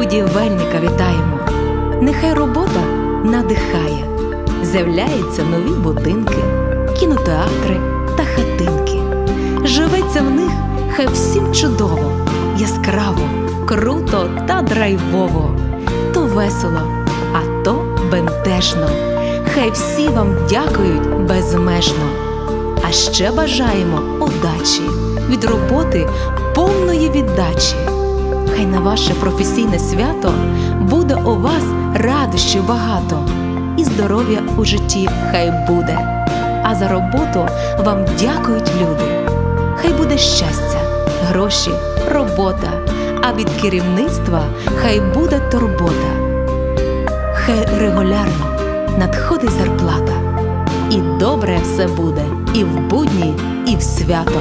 будівельника вітаємо. Нехай робота надихає, з'являються нові будинки, кінотеатри та хатинки. Живеться в них хай всім чудово, яскраво, круто та драйвово. То весело, а то бентежно. Хай всі вам дякують безмежно. А ще бажаємо удачі від роботи повної віддачі. Хай на ваше професійне свято буде у вас радощів багато, і здоров'я у житті хай буде. А за роботу вам дякують люди. Хай буде щастя, гроші, робота, а від керівництва хай буде турбота. Хай регулярно надходить зарплата, і добре все буде і в будні, і в свято.